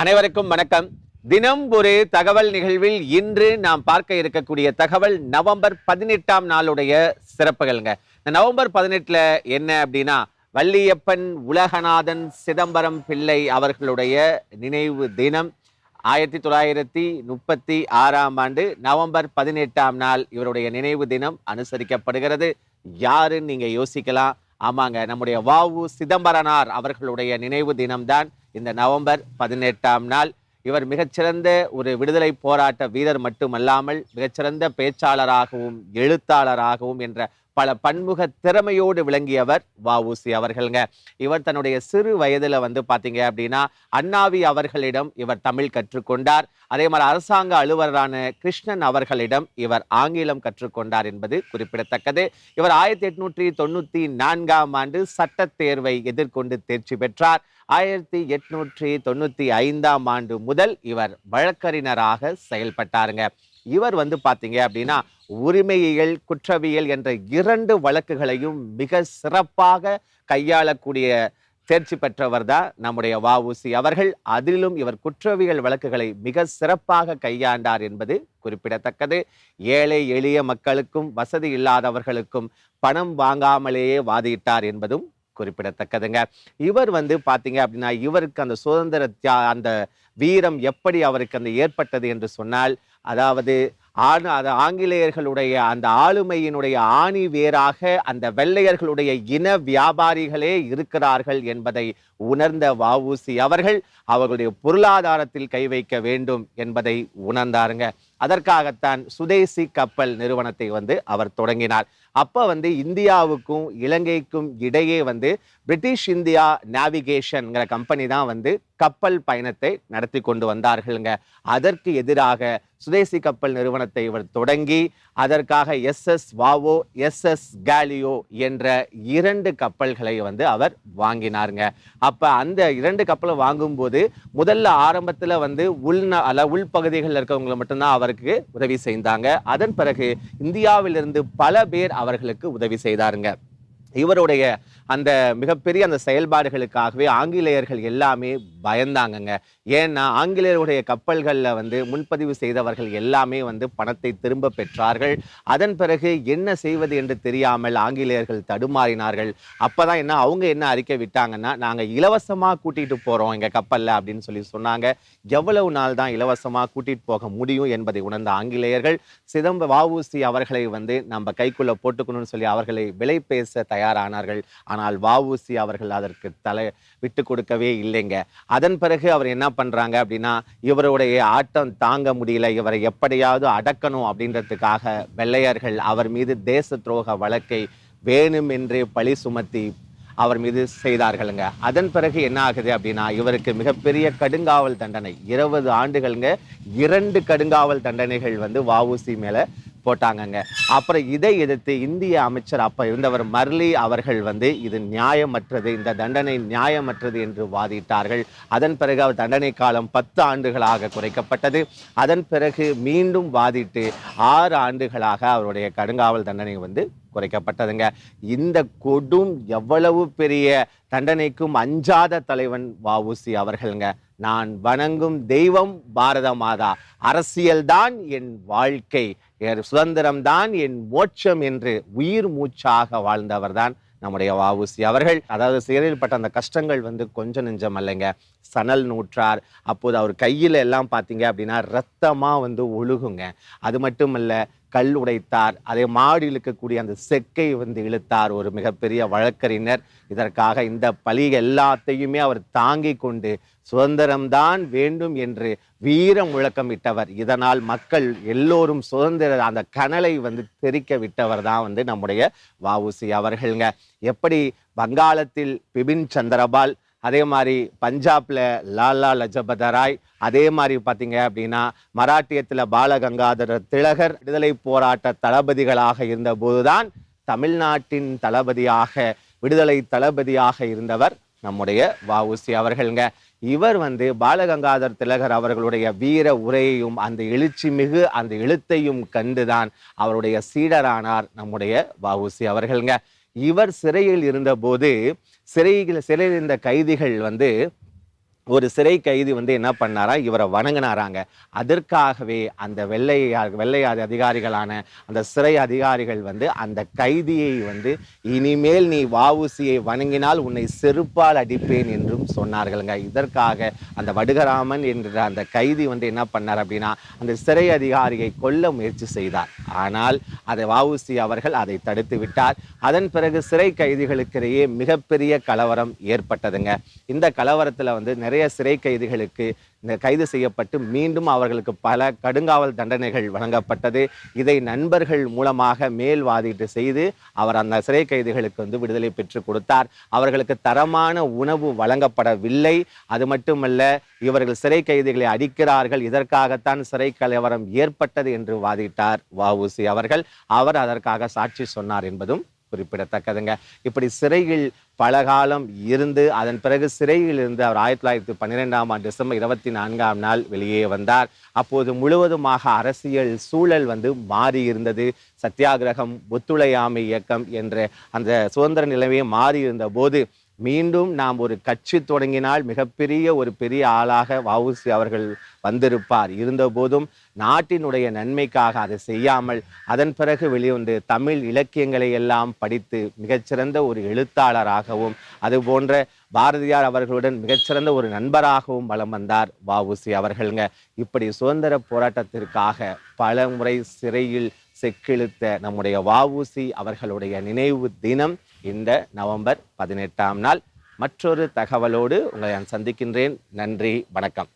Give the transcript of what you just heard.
அனைவருக்கும் வணக்கம். தினம் ஒரு தகவல் நிகழ்வில் இன்று நாம் பார்க்க இருக்கக்கூடிய தகவல் நவம்பர் பதினெட்டாம் நாளுடைய சிறப்புகள்ங்க. இந்த நவம்பர் பதினெட்டுல என்ன அப்படின்னா வள்ளியப்பன் உலகநாதன் சிதம்பரம் பிள்ளை அவர்களுடைய நினைவு தினம். ஆயிரத்தி தொள்ளாயிரத்தி முப்பத்தி ஆறாம் ஆண்டு நவம்பர் பதினெட்டாம் நாள் இவருடைய நினைவு தினம் அனுசரிக்கப்படுகிறது. யாருன்னு நீங்க யோசிக்கலாம். ஆமாங்க நம்முடைய வாவு சிதம்பரனார் அவர்களுடைய நினைவு தினம்தான் இந்த நவம்பர் பதினெட்டாம் நாள். இவர் மிகச்சிறந்த ஒரு விடுதலை போராட்ட வீரர் மட்டுமல்லாமல் மிகச்சிறந்த பேச்சாளராகவும் எழுத்தாளராகவும் என்ற பல பன்முக திறமையோடு விளங்கியவர் வஉசி அவர்கள்ங்க. இவர் தன்னுடைய சிறு வயதில் வந்து பார்த்தீங்க அப்படின்னா அண்ணாவி அவர்களிடம் இவர் தமிழ் கற்றுக்கொண்டார். அதே மாதிரி அரசாங்க அலுவலரான கிருஷ்ணன் அவர்களிடம் இவர் ஆங்கிலம் கற்றுக்கொண்டார் என்பது குறிப்பிடத்தக்கது. இவர் ஆயிரத்தி எட்நூற்றி தொண்ணூற்றி நான்காம் ஆண்டு சட்டத் தேர்வை எதிர்கொண்டு தேர்ச்சி பெற்றார். ஆயிரத்தி எட்நூற்றி தொண்ணூற்றி ஐந்தாம் ஆண்டு முதல் இவர் வழக்கறிஞராக செயல்பட்டாருங்க. இவர் வந்து பார்த்தீங்க அப்படின்னா உரிமையியல் குற்றவியல் என்ற இரண்டு வழக்குகளையும் மிக சிறப்பாக கையாளக்கூடிய தேர்ச்சி பெற்றவர் தான் நம்முடைய வஉசி அவர்கள். அதிலும் இவர் குற்றவியல் வழக்குகளை மிக சிறப்பாக கையாண்டார் என்பது குறிப்பிடத்தக்கது. ஏழை எளிய மக்களுக்கும் வசதி இல்லாதவர்களுக்கும் பணம் வாங்காமலேயே வாதிட்டார் என்பதும் குறிப்பிடத்தக்கதுங்க. இவர் வந்து பார்த்தீங்க அப்படின்னா இவருக்கு அந்த சுதந்திர தியா அந்த வீரம் எப்படி அவருக்கு அந்த ஏற்பட்டது என்று சொன்னால் அதாவது ஆண் அது ஆங்கிலேயர்களுடைய அந்த ஆளுமையினுடைய ஆணி வேராக அந்த வெள்ளையர்களுடைய இன வியாபாரிகளே இருக்கிறார்கள் என்பதை உணர்ந்த வவுசி அவர்கள் அவர்களுடைய பொருளாதாரத்தில் கை வைக்க வேண்டும் என்பதை உணர்ந்தாருங்க. அதற்காகத்தான் சுதேசி கப்பல் நிறுவனத்தை வந்து அவர் தொடங்கினார். அப்போ வந்து இந்தியாவுக்கும் இலங்கைக்கும் இடையே வந்து பிரிட்டிஷ் இந்தியா நேவிகேஷன்ங்கிற கம்பெனி தான் வந்து கப்பல் பயணத்தை நடத்தி கொண்டு வந்தார்கள்ங்க. அதற்கு எதிராக சுதேசி கப்பல் நிறுவனத்தை இவர் தொடங்கி அதற்காக எஸ்எஸ் வாவோ எஸ்எஸ் கேலியோ என்ற இரண்டு கப்பல்களை வந்து அவர் வாங்கினாருங்க. அப்போ அந்த இரண்டு கப்பலை வாங்கும்போது முதல்ல ஆரம்பத்தில் வந்து உள்ந அல்ல உள்பகுதிகளில் இருக்கவங்களை மட்டும்தான் அவருக்கு உதவி செய்தாங்க. அதன் பிறகு இந்தியாவிலிருந்து பல பேர் அவர்களுக்கு உதவி செய்தாருங்க. இவருடைய அந்த மிகப்பெரிய அந்த செயல்பாடுகளுக்காகவே ஆங்கிலேயர்கள் எல்லாமே பயந்தாங்கங்க. ஏன்னா ஆங்கிலேயருடைய கப்பல்களில் வந்து முன்பதிவு செய்தவர்கள் எல்லாமே வந்து பணத்தை திரும்ப பெற்றார்கள். அதன் பிறகு என்ன செய்வது என்று தெரியாமல் ஆங்கிலேயர்கள் தடுமாறினார்கள். அப்போ தான் என்ன அவங்க என்ன அறிக்கை விட்டாங்கன்னா நாங்கள் இலவசமாக கூட்டிகிட்டு போகிறோம் எங்கள் கப்பலில் அப்படின்னு சொல்லி சொன்னாங்க. எவ்வளவு நாள் தான் இலவசமாக கூட்டிகிட்டு போக முடியும் என்பதை உணர்ந்த ஆங்கிலேயர்கள் சிதம்ப வஉசி அவர்களை வந்து நம்ம கைக்குள்ளே போட்டுக்கணும்னு சொல்லி அவர்களை விலை பேச தயாரானார்கள். ஆனால் வஉசி அவர்கள் அதற்கு தலை விட்டு கொடுக்கவே இல்லைங்க. அதன் பிறகு அவர் என்ன பண்றாங்க அப்படின்னா இவருடைய ஆட்டம் தாங்க முடியல இவரை எப்படியாவது அடக்கணும் அப்படின்றதுக்காக வெள்ளையர்கள் அவர் மீது தேச துரோக வழக்கை வேணுமென்றே பழி சுமத்தி அவர் மீது செய்தார்களுங்க. அதன் பிறகு என்ன ஆகுது அப்படின்னா இவருக்கு மிகப்பெரிய கடுங்காவல் தண்டனை இருபது ஆண்டுகள்ங்க இரண்டு கடுங்காவல் தண்டனைகள் வந்து வஉசி மேலே போட்டாங்கங்க. அப்புறம் இதை எதிர்த்து இந்திய அமைச்சர் அப்ப இருந்தவர் மர்லி அவர்கள் வந்து இது நியாயமற்றது இந்த தண்டனை நியாயமற்றது என்று வாதிட்டார்கள். அதன் பிறகு அவர் தண்டனை காலம் பத்து ஆண்டுகளாக குறைக்கப்பட்டது. அதன் பிறகு மீண்டும் வாதிட்டு ஆறு ஆண்டுகளாக அவருடைய கடுங்காவல் தண்டனை வந்து குறைக்கப்பட்டதுங்க. இந்த கொடும் எவ்வளவு பெரிய தண்டனைக்கும் அஞ்சாத தலைவன் வஉசி அவர்களுங்க. நான் வணங்கும் தெய்வம் பாரத மாதா அரசியல்தான் என் வாழ்க்கை. என் சுதந்திரம்தான் என் மோட்சம் என்று உயிர் மூச்சாக வாழ்ந்தவர்தான் நம்முடைய வாவுசி அவர்கள். அதாவது சிறையில் பட்ட அந்த கஷ்டங்கள் வந்து கொஞ்சம் நெஞ்சம் அல்லைங்க. சணல் நூற்றார். அப்போது அவர் கையில் எல்லாம் பார்த்தீங்க அப்படின்னா ரத்தமாக வந்து ஒழுகுங்க. அது மட்டும் இல்லை கல் உடைத்தார். அதே மாடு இழுக்கக்கூடிய அந்த செக்கை வந்து இழுத்தார் ஒரு மிகப்பெரிய வழக்கறிஞர். இதற்காக இந்த பழி எல்லாத்தையுமே அவர் தாங்கி கொண்டு சுதந்திரம்தான் வேண்டும் என்று வீரம் முழக்கமிட்டவர் இதனால் மக்கள் எல்லோரும் சுதந்திர அந்த கனலை வந்து தெரிக்க விட்டவர் தான் வந்து நம்முடைய வஉசி அவர்கள்ங்க. எப்படி வங்காளத்தில் பிபின் சந்திரபால் அதே மாதிரி பஞ்சாப்ல லாலா லஜபத ராய் அதே மாதிரி பார்த்தீங்க அப்படின்னா மராட்டியத்தில் பாலகங்காதர திலகர் விடுதலை போராட்ட தளபதிகளாக இருந்தபோதுதான் தமிழ்நாட்டின் தளபதியாக விடுதலை தளபதியாக இருந்தவர் நம்முடைய வஉசி அவர்கள்ங்க. இவர் வந்து பாலகங்காதர் திலகர் அவர்களுடைய வீர உரையையும் அந்த எழுச்சி மிகு அந்த எழுத்தையும் கண்டுதான் அவருடைய சீடரானார் நம்முடைய வஉசி அவர்கள்ங்க. இவர் சிறையில் இருந்தபோது சிறையில் சிறையில் இருந்த கைதிகள் வந்து ஒரு சிறை கைதி வந்து என்ன பண்ணாரா? இவரை வணங்கினாராங்க. அதற்காகவே அந்த வெள்ளையார் வெள்ளை அதிகாரிகளான அந்த சிறை அதிகாரிகள் வந்து அந்த கைதியை வந்து இனிமேல் நீ வாவுசியை வணங்கினால் உன்னை செருப்பால் அடிப்பேன் என்றும் சொன்னார்களுங்க. இதற்காக அந்த வடுகராமன் என்ற அந்த கைதி வந்து என்ன பண்ணார் அப்படின்னா அந்த சிறை அதிகாரியை கொல்ல முயற்சி செய்தார். ஆனால் அதை வாவுசி அவர்கள் அதை தடுத்து விட்டார். அதன் பிறகு சிறை கைதிகளுக்கிடையே மிகப்பெரிய கலவரம் ஏற்பட்டதுங்க. இந்த கலவரத்தில் வந்து நிறைய சிறை கைதிகளுக்கு இந்த கைது செய்யப்பட்டு மீண்டும் அவர்களுக்கு பல கடுங்காவல் தண்டனைகள் வழங்கப்பட்டது. இதை நண்பர்கள் மூலமாக மேல் வாதிட்டு செய்து அவர் அந்த சிறை கைதிகளுக்கு வந்து விடுதலை பெற்று கொடுத்தார். அவர்களுக்கு தரமான உணவு வழங்கப்படவில்லை. அது மட்டுமல்ல இவர்கள் சிறை கைதிகளை அடிக்கிறார்கள். இதற்காகத்தான் சிறை கலவரம் ஏற்பட்டது என்று வாதிட்டார் வஉசி அவர்கள். அவர் அதற்காக சாட்சி சொன்னார் என்பதும் குறிப்பிடத்தக்கதுங்க. இப்படி சிறையில் பல காலம் இருந்து அதன் பிறகு சிறையில் இருந்து அவர் ஆயிரத்தி தொள்ளாயிரத்தி பன்னிரெண்டாம் ஆண்டு டிசம்பர் இருபத்தி நான்காம் நாள் வெளியே வந்தார். அப்போது முழுவதுமாக அரசியல் சூழல் வந்து மாறி இருந்தது. சத்தியாகிரகம் ஒத்துழையாமை இயக்கம் என்ற அந்த சுதந்திர நிலைமையை மாறி இருந்த போது மீண்டும் நாம் ஒரு கட்சி தொடங்கினால் மிகப்பெரிய ஒரு பெரிய ஆளாக வவுசி அவர்கள் வந்திருப்பார். இருந்தபோதும் நாட்டினுடைய நன்மைக்காக அதை செய்யாமல் அதன் பிறகு வெளிவந்து தமிழ் இலக்கியங்களை எல்லாம் படித்து மிகச்சிறந்த ஒரு எழுத்தாளராகவும் அதுபோன்ற பாரதியார் அவர்களுடன் மிகச்சிறந்த ஒரு நண்பராகவும் வலம் வந்தார் வவுசி அவர்களுங்க. இப்படி சுதந்திர போராட்டத்திற்காக பல முறை சிறையில் செக்கிழுத்த நம்முடைய வவுசி அவர்களுடைய நினைவு தினம் இந்த நவம்பர் பதினெட்டாம் நாள். மற்றொரு தகவலோடு உங்களை நான் சந்திக்கின்றேன். நன்றி வணக்கம்.